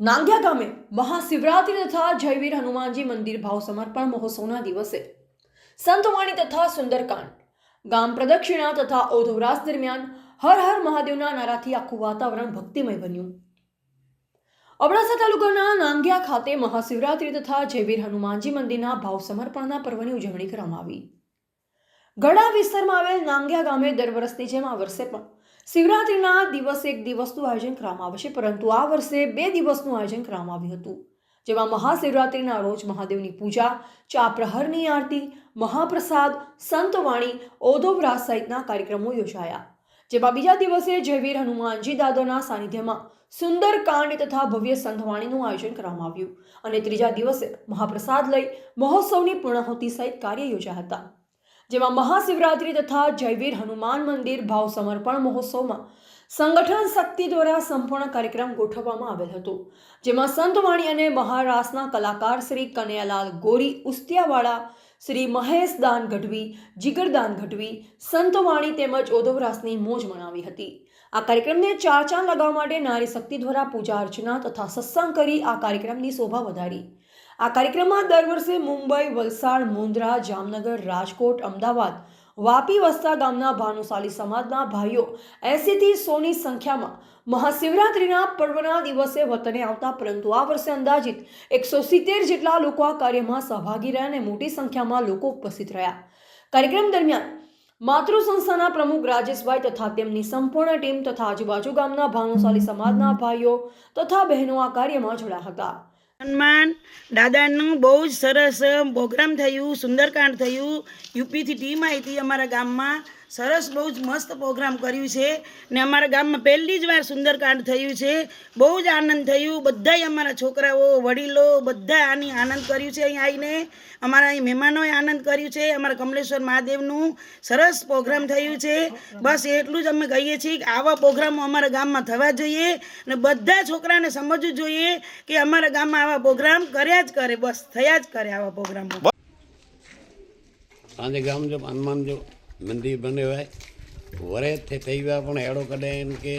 નાંગ્યા ગામે મહાશિવરાત્રિ તથા જયવીર હનુમાનજી મંદિર ભાવ સમર્પણ મહોત્સવના દિવસે સંતવાણી તથા સુંદરકાંડ, ગામ પ્રદક્ષિણા તથા ઓધવરાસ દરમિયાન હર હર મહાદેવના નારાથી આખું વાતાવરણ ભક્તિમય બન્યું. અબડાસા તાલુકાના નાંગ્યા ખાતે મહાશિવરાત્રિ તથા જયવીર હનુમાનજી મંદિરના ભાવ સમર્પણના પર્વની ઉજવણી કરવામાં આવી. ગડા વિસ્તારમાં આવેલ નાંગ્યા ગામે દર વર્ષની જેમ આ વર્ષે પણ શિવરાત્રિના દિવસે એક દિવસનું આયોજન કરવામાં આવે છે, પરંતુ આ વર્ષે બે દિવસનું આયોજન કરવામાં આવ્યું હતું. જેમાં મહાશિવરાત્રિના રોજ મહાદેવની પૂજા ચા પ્રહરની આરતી, મહાપ્રસાદ, સંતવાણી ઓધોવરાસ સહિતના કાર્યક્રમો યોજાયા. જેમાં બીજા દિવસે જયવીર હનુમાનજી દાદાના સાનિધ્યમાં સુંદર કાંડ તથા ભવ્ય સંતવાણીનું આયોજન કરવામાં આવ્યું. અને ત્રીજા દિવસે મહાપ્રસાદ લઈ મહોત્સવની પૂર્ણાહુતિ સહિત કાર્ય યોજાયા હતા. જેમાં મહાશિવરાત્રિ તથા જયવીર હનુમાન મંદિર ભાવ સમર્પણ મહોત્સવમાં સંગઠન શક્તિ દ્વારા સંપૂર્ણ કાર્યક્રમ ગોઠવવામાં આવેલ હતો. જેમાં સંતવાણી અને મહારાસના કલાકાર શ્રી કનૈયાલાલ ગોરી, ઉસ્તિયાવાળા શ્રી મહેશ દાન ગઢવી જીગરદાન ગઢવી સંતવાણી તેમજ ઓધવરાસની મોજ મનાવી હતી. આ કાર્યક્રમને ચાર ચાંદ લગાવવા માટે નારી શક્તિ દ્વારા પૂજા અર્ચના તથા સત્સંગ કરી આ કાર્યક્રમની શોભા વધારી. આ કાર્યક્રમમાં દર વર્ષે મુંબઈ, વલસાડ મુંદ્રા જામનગર, રાજકોટ, અમદાવાદ, વાપી વસ્તા ગામના ભાનુશાલી સમાજના ભાઈઓ એંસીથી સોની સંખ્યામાં મહાશિવરાત્રિના પર્વના દિવસે વતને આવતા, પરંતુ આ વર્ષે અંદાજિત એકસો સિત્તેર જેટલા લોકો આ કાર્યમાં સહભાગી રહ્યા અને મોટી સંખ્યામાં લોકો ઉપસ્થિત રહ્યા. કાર્યક્રમ દરમિયાન માતૃ સંસ્થાના પ્રમુખ રાજેશભાઈ તથા તેમની સંપૂર્ણ ટીમ તથા આજુબાજુ ગામના ભાનુશાલી સમાજના ભાઈઓ તથા બહેનો આ કાર્યમાં જોડાયા હતા. હનુમાન દાદાનું બહુ જ સરસ પ્રોગ્રામ થયું, સુંદરકાંડ થયું. યુપીથી ટીમ આવી હતી અમારા ગામમાં. સરસ, બહુ જ મસ્ત પ્રોગ્રામ કર્યું છે. ને અમારા ગામમાં પહેલી જ વાર સુંદરકાંડ થયું છે. બહુ જ આનંદ થયું. બધાય અમારા છોકરાઓ, વડીલો બધા આની આનંદ કર્યું છે અહીં આવીને. અમારા અહીં મહેમાનોએ આનંદ કર્યું છે. અમારા કમલેશ્વર મહાદેવનું સરસ પ્રોગ્રામ થયું છે. બસ એટલું જ અમે કહીએ છીએ કે આવા પ્રોગ્રામો અમારા ગામમાં થવા જોઈએ ને બધા છોકરાને સમજવું જોઈએ કે અમારા ગામમાં આવા પ્રોગ્રામ કર્યા જ કરે. બસ થયા જ કરે આવા પ્રોગ્રામો ગામ જો હનુમાન જો. મંદિર બન્યું વરે થઈ ગયા પણ અહેડો કॾहिं इन खे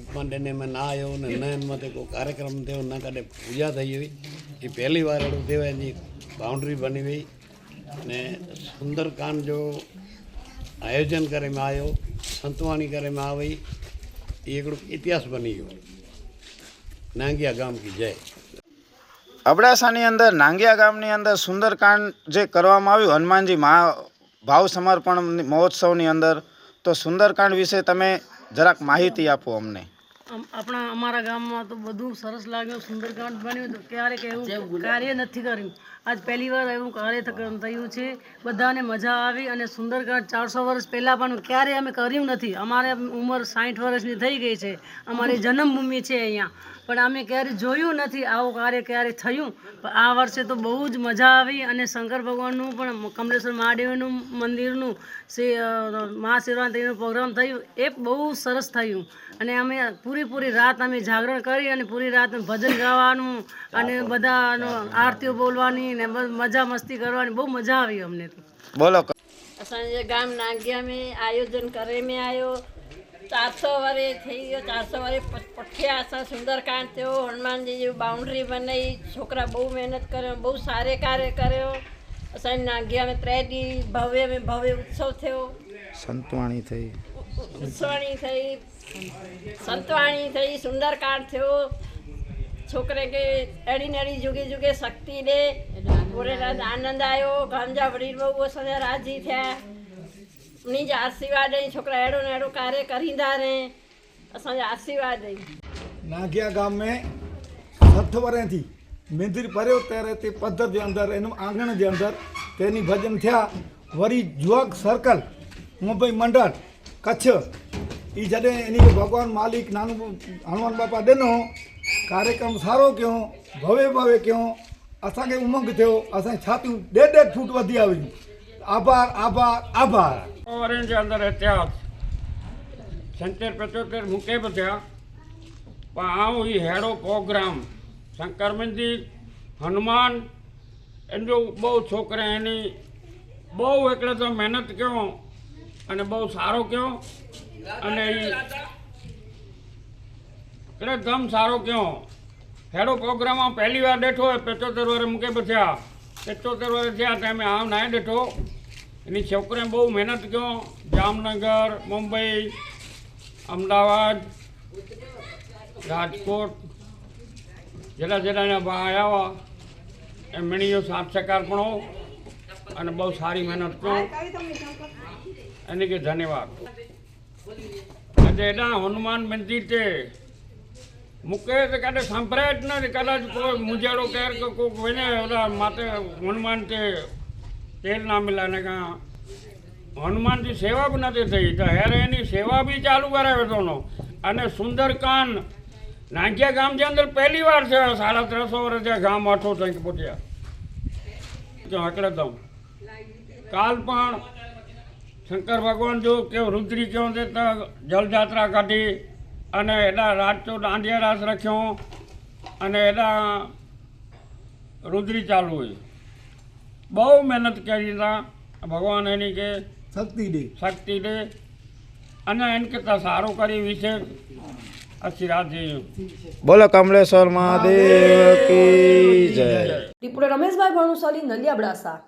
ઉપમાંડને મેં ના આવ્યો ને ન એમાં તે કોઈ કાર્યક્રમ થયો ના કદાચ પૂજા થઈ હોય એ પહેલી વાર અહેડું થયો એની બાઉન્ડ્રી બની ગઈ. અને સુંદરકાંડ જો આયોજન કરેમાં આવ્યો, સંતવાણી કરેમાં આવી, એ એકડો ઇતિહાસ બની ગયો. નાંગિયા ગામ કી જય. અબડાસાની અંદર, નાંગિયા ગામની અંદર સુંદરકાંડ જે કરવામાં આવ્યું, હનુમાનજી મહા ભાવ સમર્પણ મહોત્સવની અંદર તો સુંદરકાંડ વિશે તમે જરાક માહિતી આપો અમને. આપણા અમારા ગામમાં તો બધું સરસ લાગ્યું સુંદરકાંડ બન્યું તો ક્યારેક એવું કાર્ય નથી કર્યું. આજ પહેલી વાર એવું કાર્ય થયું છે. બધાને મજા આવી અને સુંદરકાંડ ચારસો વર્ષ પહેલાં પણ ક્યારેય અમે કર્યું નથી. અમારે ઉંમર સાઠ વર્ષની થઈ ગઈ છે. અમારી જન્મભૂમિ છે અહીંયા. પણ અમે ક્યારે જોયું નથી આવું કાર્ય ક્યારે થયું. પણ આ વર્ષે તો બહુ જ મજા આવી અને શંકર ભગવાનનું પણ કમલેશ્વર મહાદેવનું મંદિરનું શ્રી મહાશિવરાત્રિનું પ્રોગ્રામ થયું એ બહુ સરસ થયું. અને અમે પૂરીપૂરી રાત અમે જાગરણ કરી અને પૂરી રાત ભજન ગાવાનું અને બધાનો આરતીઓ બોલવાની ને મજા મસ્તી કરવાની બહુ મજા આવી અમને બોલો. અસાંજે ગામ નાગ્યા મેં આયોજન કરે મેં આવ્યો ચારસો વરે થઈ ગયો. ચારસો વરે પઠ્યા હતા સુંદરકાંડ થયો. હનુમાનજી જેવી બાઉન્ડ્રી બનાવી છોકરા બહુ મહેનત કર્યો બહુ સારે કાર્ય કર્યો. સાહેબ નાગ્યા અમે ત્રેડી ભવ્ય મેં ભવ્ય ઉત્સવ થયો. સંતવાણી થઈ. ઉત્સવાણી થઈ. સંતવાણી થઈ સુંદરકાંડ થયો. છોકરે કે એડી નડી જુગી જુગે શક્તિ દે. પૂરેરાજ આનંદ આવ્યો ગામજા વડીલ બહુ સંધ્યા રાજી થયા. उन जा आशीर्वाद आहिनि छोकिरा अहिड़ो न अहिड़ो कार्य करींदा रहे असांजा आशीर्वाद आहिनि नागिया गाम में सठि वरे थी मंदिर परियो तर ते पधर जे अंदरि हिन आंगण जे अंदरि तंहिं भॼन थिया वरी जुआक सर्कल मुंबई मंडल कच्छ ई जॾहिं इन खे भॻवानु मालिक नानू हनुमान बापा ॾिनो कार्यक्रम सारो कयूं भवे भवे कयूं असांखे उमंग थियो असांजी छातियूं ॾेढ ॾेढ फूट वधी वियूं આભાર આભાર આભાર. ઓરેન્જ અંદર ઇતિહાસ. સિત્તેર પચોતેર મૂકે બધા. પણ આવું એ હેડો પ્રોગ્રામ. શંકર મંદિર, હનુમાન એનો બહુ છોકરા એની બહુ એટલે તો મહેનત કહો અને બહુ સારો કહો અને એટલે ગમ સારો કહો હેડો પ્રોગ્રામમાં પહેલી વાર બેઠો હોય, પચોતેર વર્ષ મૂકે પછી પચોતેર વર્ષ થયા તમે આમ નાય બેઠો. એની છોકરાએ બહુ મહેનત કર્યો. જામનગર, મુંબઈ, અમદાવાદ, રાજકોટ જેટલા જેટલા બહાર આવ્યા. એ મણીઓ સાથ સહકાર પણ અને બહુ સારી મહેનત કરો. એને કે ધન્યવાદ. આજે એના હનુમાન મંદિર છે. મૂકે તો કાલે સંભળાય જ નથી. કદાચ કોઈ મુજાડો કેર કે કોઈ કોઈને ઓલા માતે હનુમાન તે તેલ ના મિલા ને કાં હનુમાનજી સેવા બી નથી થઈ. તો હેરે એની સેવા બી ચાલુ કરાવે તોનો અને સુંદરકાંડ, નાંગિયા ગામ જે અંદર પહેલી વાર છે. સાડા ત્રણસો વર્ષ ગામ આઠો થઈ પહોંચ્યા. જો હકડે કાલ પણ શંકર ભગવાન જો કે રુદ્રી કહો તે તો જલયાત્રા કાઢી અને એના રાત તો દાંડિયા રાસ રાખ્યો અને એના રુદ્રી ચાલુ હોય. બહુ મહેનત કરી હતા ભગવાન એની કે શક્તિ દે. શક્તિ દે. અને એને કરતાં સારું કરી વિશે બોલો કમલેશ્વર મહાદેવ કી જય. રિપોર્ટર રમેશભાઈ ભાનુશાલી નલિયા અબડાસા